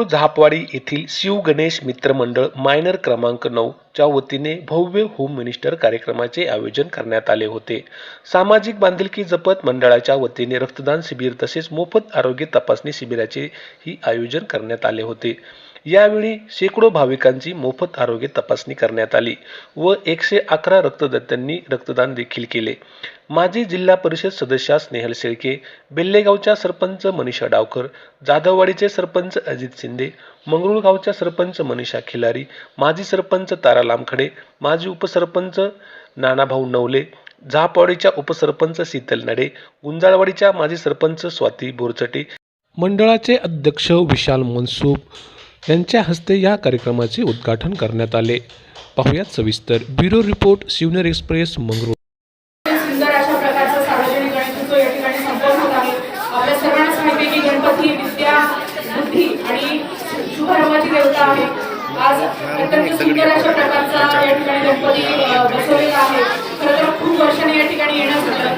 मंगरुळ झापवाडी येथील शिव गणेश मित्र मंडळ मायनर क्रमांक नऊ च्या वतीने भव्य होम मिनिस्टर कार्यक्रमाचे आयोजन करण्यात आले होते. सामाजिक बांधिलकी जपत मंडळाच्या वतीने रक्तदान शिबिर तसेच मोफत आरोग्य तपासणी शिबिराचे ही आयोजन करण्यात आले होते. यावेळी शेकडो भाविकांची मोफत आरोग्य तपासणी करण्यात आली व एकशे अकरा रक्तदात्यांनी रक्तदान देखील केले. माजी जिल्हा परिषद सदस्या स्नेहल शेळके बेल्लेगावच्या सरपंच मनीषा डावकर जाधववाडीचे सरपंच अजित शिंदे मंगरुळगावच्या सरपंच मनीषा खिलारी माजी सरपंच तारा लामखडे माजी उपसरपंच नानाभाऊ नवले झापवाडीच्या उपसरपंच शीतल नडे गुंजाळवाडीच्या माजी सरपंच स्वाती बोरचटे मंडळाचे अध्यक्ष विशाल मनसूब यांच्या हस्ते या कार्यक्रमाचे उद्घाटन करण्यात आले. पाहुयात सविस्तर. Bureau report Shivner express Mangrul. या ठिकाणी आज अत्यंत सुंदर अशा प्रकारचा या ठिकाणी गणपती बसवलेला आहे. खरं तर खूप या ठिकाणी येणं झालं.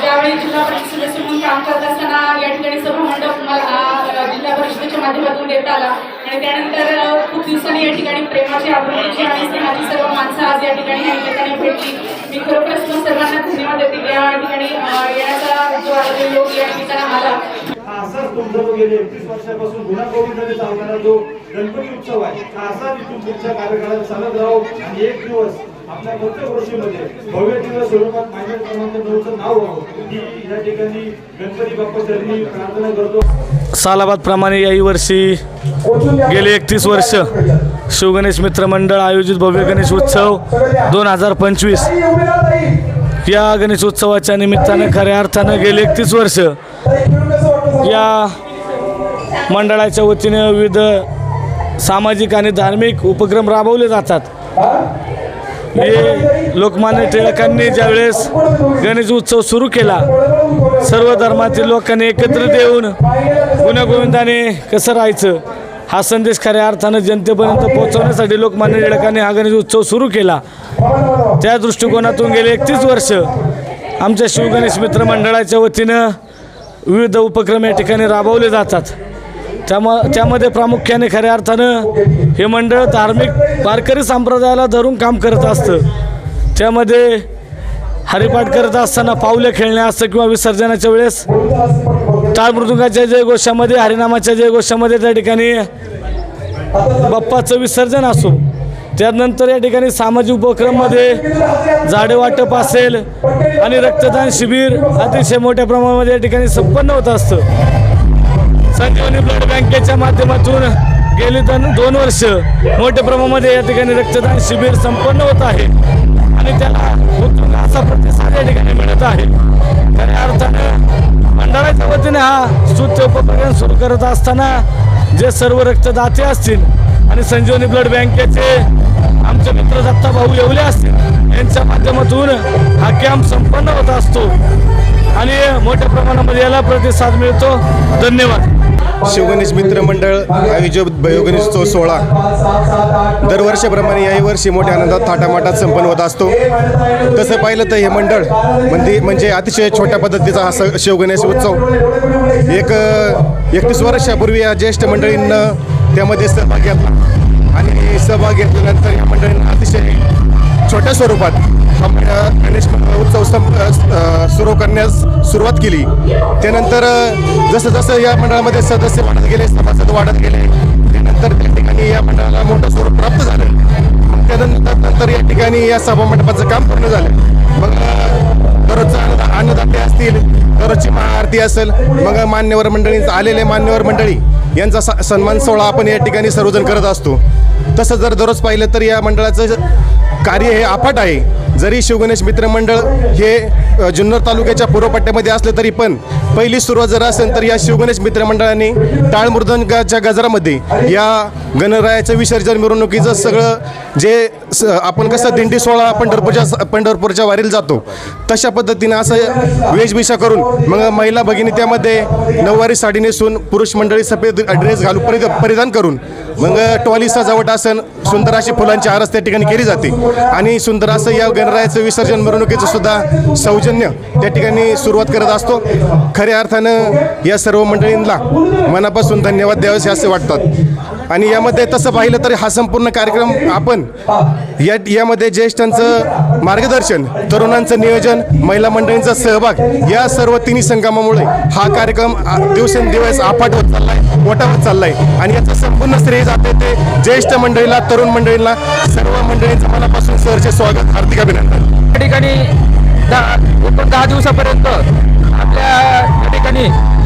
ज्यावेळी जिल्हा परिषद सदस्य म्हणून काम करत असताना या ठिकाणी सभा मंडप मला जिल्हा परिषदेच्या माध्यमातून देता आला. आणि त्यानंतर खूप दिवसांनी या ठिकाणी प्रेमाची आपुलकीची आणि स्नेहाची सर्व माणसं आज या ठिकाणी या भेटली. मी खरोखरच मग सर्वांना धन्यवाद देते. या ठिकाणी येण्याचा जो आहे लोक या ठिकाणी आला. असाच तुमचा गेले एकतीस वर्षापासून गुन्हागोविंदाने चालणारा जो गणपती उत्सव आहे असाच इथून पुढच्या कार्यकाळात चालत राहू आणि एक दिवस आपल्या प्रत्येक गोष्टीमध्ये भव्य दिवस स्वरूपात माझ्या क्रमांक नऊचं नाव व्हावं. ही या ठिकाणी गणपती बाप्पा चरणी प्रार्थना करतो. सालाबाद प्रमाणे याही वर्षी गेले एकतीस वर्ष शिवगणेश मित्र मंडळ आयोजित भव्य गणेश उत्सव दोन हजार पंचवीस. या गणेश उत्सवाच्या निमित्तानं खऱ्या अर्थानं गेले एकतीस वर्ष या मंडळाच्या वतीने विविध सामाजिक आणि धार्मिक उपक्रम राबवले जातात. हे लोकमान्य टिळकांनी ज्यावेळेस गणेश उत्सव सुरू केला सर्व धर्मातील लोकांनी एकत्रित येऊन गुण्यागोविंदाने कसं राहायचं हा संदेश खऱ्या अर्थानं जनतेपर्यंत पोहोचवण्यासाठी लोकमान्य टिळकांनी हा गणेश उत्सव सुरू केला. त्या दृष्टिकोनातून गेले एकतीस वर्ष आमच्या शिवगणेश मित्रमंडळाच्या वतीनं विविध उपक्रम या ठिकाणी राबवले जातात. त्याम त्यामध्ये प्रामुख्याने खऱ्या अर्थानं हे मंडळ धार्मिक वारकरी संप्रदायाला धरून काम करत असतं. त्यामध्ये हरिपाठ करत असताना पावले खेळणे असतं किंवा विसर्जनाच्या वेळेस टाळ जय जयघोषामध्ये हरिनामाच्या जयघोषामध्ये त्या ठिकाणी बाप्पाचं विसर्जन असो. त्यानंतर या ठिकाणी सामाजिक उपक्रममध्ये झाडे वाटप असेल आणि रक्तदान शिबिर अतिशय मोठ्या प्रमाणामध्ये या ठिकाणी संपन्न होत असतं. संजीवनी ब्लड बँकेच्या माध्यमातून गेली दोन दोन वर्ष मोठ्या प्रमाणामध्ये या ठिकाणी रक्तदान शिबिर संपन्न होत आहे. आणि त्याला उत्तुंग असा प्रतिसाद या ठिकाणी मिळत आहे. खऱ्या अर्थानं मंडळाच्या वतीने हा स्तुत्य उपक्रम सुरू करत असताना जे सर्व रक्तदाते असतील आणि संजीवनी ब्लड बँकेचे आमचे मित्र दत्ता भाऊ येवले असतील यांच्या माध्यमातून हा कॅम्प संपन्न होत असतो. आणि मोठ्या प्रमाणामध्ये याला प्रतिसाद मिळतो. धन्यवाद. शिवगणेश मित्र मंडळ आयोजित भयोगणेशोत्सव सोहळा. दरवर्षीप्रमाणे याही वर्षी मोठ्या आनंदात थाटामाटात संपन्न होत असतो. तसं पाहिलं तर हे मंडळ म्हणजे म्हणजे अतिशय छोट्या पद्धतीचा हा स शिवगणेश उत्सव. एक एकतीस वर्षापूर्वी या ज्येष्ठ मंडळींना त्यामध्ये सहभाग घेतला. आणि सहभाग घेतल्यानंतर या मंडळींना अतिशय छोट्या स्वरूपात गणेश उत्सव सुरू करण्यास सुरुवात केली. त्यानंतर जसं जसं या मंडळामध्ये सदस्य वाढत गेले सभासद वाढत गेले त्यानंतर त्या ठिकाणी या मंडळाला मोठं स्वरूप प्राप्त झालं. मग त्यानंतर नंतर या ठिकाणी या सभा मंडपाचं काम पूर्ण झालं. मग अ, दररोजचं अन्नदाते असतील दररोजची महाआरती असेल मग मान्यवर मंडळी आलेले मान्यवर मंडळी यांचा स- सन्मान सोहळा आपण या ठिकाणी सर्वजण करत असतो. तसं जर दररोज पाहिलं तर या मंडळाचं कार्य हे आफाट आहे. जरी शिवगणेश मित्र मंडळ हे जुन्नर तालुक्याच्या पूर्वपट्ट्यामध्ये असलं तरी पण पहिली सुरुवात जर असेल तर या शिवगणेश मित्र मंडळाने गजरामध्ये या गणरायाचं विसर्जन मिरवणुकीचं सगळं जे स- आपण कसं दिंडी सोहळा पंढरपूरच्या पंढरपूरच्या वारीला जातो तशा पद्धतीनं असं वेशभूषा करून मग महिला भगिनी त्यामध्ये नऊवारी साडी नेसून पुरुष मंडळी सफेद ड्रेस घालून परिध परिधान करून मग टॉली सजावट असन सुंदर अशी फुलांची आरस त्या ठिकाणी केली जाते. आणि सुंदर असं या गणरायाचं विसर्जन मिरवणुकीचं सुद्धा सौजन्य त्या ठिकाणी सुरुवात करत असतो. खऱ्या अर्थानं या सर्व मंडळींना मनापासून धन्यवाद द्यावेसे असे वाटतात. आणि यामध्ये तसं पाहिलं तर हा संपूर्ण कार्यक्रम आपण या यामध्ये ज्येष्ठांचं मार्गदर्शन तरुणांचं नियोजन महिला मंडळींचा सहभाग या सर्व तिन्ही संगमामुळे हा कार्यक्रम दिवसेंदिवस आफाट होत चाललाय मोठा होत चाललाय. आणि याचं संपूर्ण श्रेय जाते ते ज्येष्ठ मंडळीला तरुण मंडळीला सर्व मंडळींचं मनापासून सरचे स्वागत हार्दिक अभिनंदन. या ठिकाणी दहा एकूण दहा दिवसापर्यंत आपल्या या ठिकाणी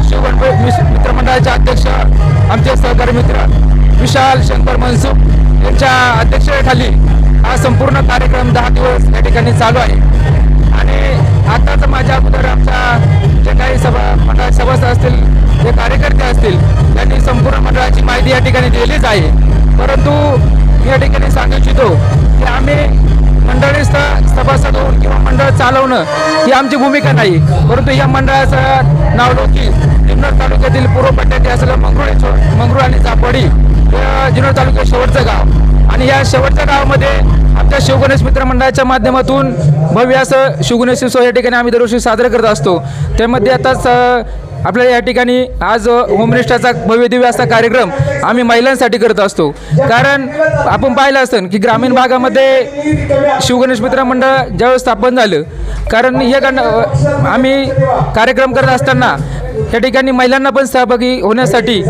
शिवगणपती मित्रमंडळाचे अध्यक्ष आमचे सहकारी मित्र विशाल शंकर मनसुख यांच्या अध्यक्षतेखाली हा संपूर्ण कार्यक्रम दहा दिवस या ठिकाणी चालू आहे. आणि आताच माझ्या अगोदर आमच्या जे काही सभा मंडळ सभासद असतील जे कार्यकर्ते असतील त्यांनी संपूर्ण मंडळाची माहिती या ठिकाणी दिलीच आहे. परंतु या ठिकाणी सांगू इच्छितो की आम्ही मंडळी सभासद होऊन किंवा मंडळ चालवणं ही आमची भूमिका नाही. परंतु या मंडळाचं नाव लोकी तालुक्यातील पूर्व पट्ट्यात असलेलं मंगरुळ मंगरुळ आणि चापडी जुन्नर तालुक्यात शेवटचं गाव. आणि या शेवटच्या गावामध्ये आमच्या शिवगणेश मित्र मंडळाच्या माध्यमातून भव्य असं शिवगणेश उत्सव या ठिकाणी आम्ही दरवर्षी साजरा करत असतो. त्यामध्ये आताच आपल्याला या ठिकाणी आज होमनिष्ठाचा भव्य दिव्य असा कार्यक्रम आम्ही महिलांसाठी करत असतो. कारण आपण पाहिलं असतं की ग्रामीण भागामध्ये शिवगणेश मित्र मंडळ ज्यावेळेस स्थापन झालं कारण हे कारण आम्ही कार्यक्रम करत असताना या ठिकाणी महिलांना पण सहभागी होण्यासाठी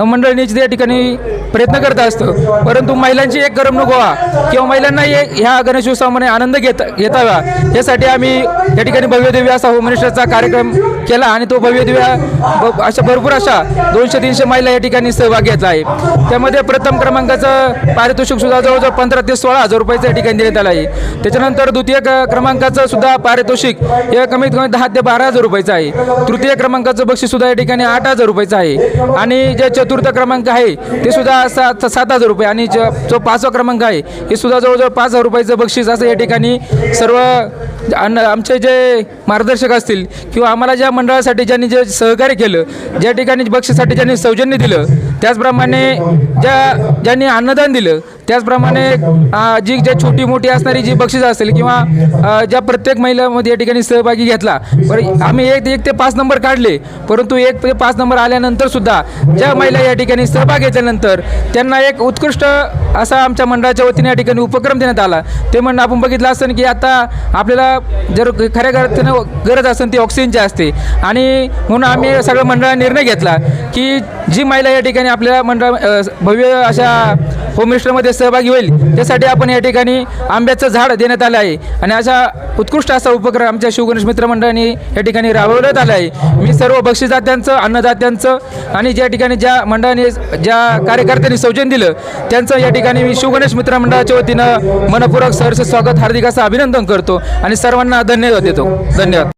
मंडळींनी या ठिकाणी प्रयत्न करत असतो. परंतु महिलांची एक करमणूक व्हा. किंवा महिलांना एक ह्या गणेशोत्सवामध्ये आनंद घेता घेतावा. यासाठी आम्ही या ठिकाणी भव्यदिव्य असा होमनिष्ठाचा कार्यक्रम केला आणि तो भव्यदिव्य ब- अशा भरपूर अशा दोनशे तीनशे महिला या ठिकाणी सहभाग घेतला आहे त्यामध्ये प्रथम क्रमांकाचं पारितोषिक सुद्धा जवळजवळ पंधरा ते सोळा हजार रुपयाचं या ठिकाणी देण्यात आलं आहे. त्याच्यानंतर द्वितीय क्रमांकाचं सुद्धा पारितोषिक हे कमीत कमी दहा ते बारा हजार रुपयाचं आहे. तृतीय क्रमांकाचं बक्षीस सुद्धा या ठिकाणी आठ हजार रुपयाचं आहे. आणि जे चतुर्थ क्रमांक आहे ते सुद्धा सात सात हजार रुपये. आणि ज- जो पाचवा क्रमांक आहे हे सुद्धा जवळजवळ पाच हजार रुपयाचं बक्षीस असं या ठिकाणी सर्व अन- आमचे जे मार्गदर्शक असतील किंवा आम्हाला ज्या मंडळासाठी ज्यांनी जे सहकार्य केलं ज्या ठिकाणी बक्षीसाठी ज्यांनी सौजन्य दिलं त्याचप्रमाणे ज्या ज्यांनी अन्नदान दिलं त्याचप्रमाणे जी ज्या छोटी मोठी असणारी जी बक्षीस असेल किंवा ज्या प्रत्येक महिलामध्ये या ठिकाणी सहभागी घेतला बरं आम्ही एक एक ते पाच नंबर काढले परंतु एक ते पाच नंबर आल्यानंतर सुद्धा ज्या महिला या ठिकाणी सहभाग घेतल्यानंतर त्यांना एक उत्कृष्ट असा आमच्या मंडळाच्या वतीने या ठिकाणी उपक्रम देण्यात आला. ते म्हणणं आपण बघितलं असतं की आता आपल्याला जर खऱ्या अर्थानं गरज असेल ती ऑक्सिजनची असते. आणि म्हणून आम्ही सगळं मंडळाने निर्णय घेतला की जी महिला या ठिकाणी आपल्या मंडळ भव्य अशा होम मिनिस्टरमध्ये सहभागी होईल. त्यासाठी आपण या ठिकाणी आंब्याचं झाड देण्यात आलं आहे. आणि अशा उत्कृष्ट असा उपक्रम आमच्या शिवगणेश मित्रमंडळाने या ठिकाणी राबवण्यात आला आहे. मी सर्व बक्षीसदात्यांचं अन्नदात्यांचं आणि ज्या ठिकाणी ज्या मंडळाने ज्या कार्यकर्त्यांनी सौजन्य दिलं त्यांचं या ठिकाणी मी शिवगणेश मित्रमंडळाच्या वतीनं मनपूर्वक सहर्ष स्वागत हार्दिक असं अभिनंदन करतो. आणि सर्वांना धन्यवाद देतो. धन्यवाद.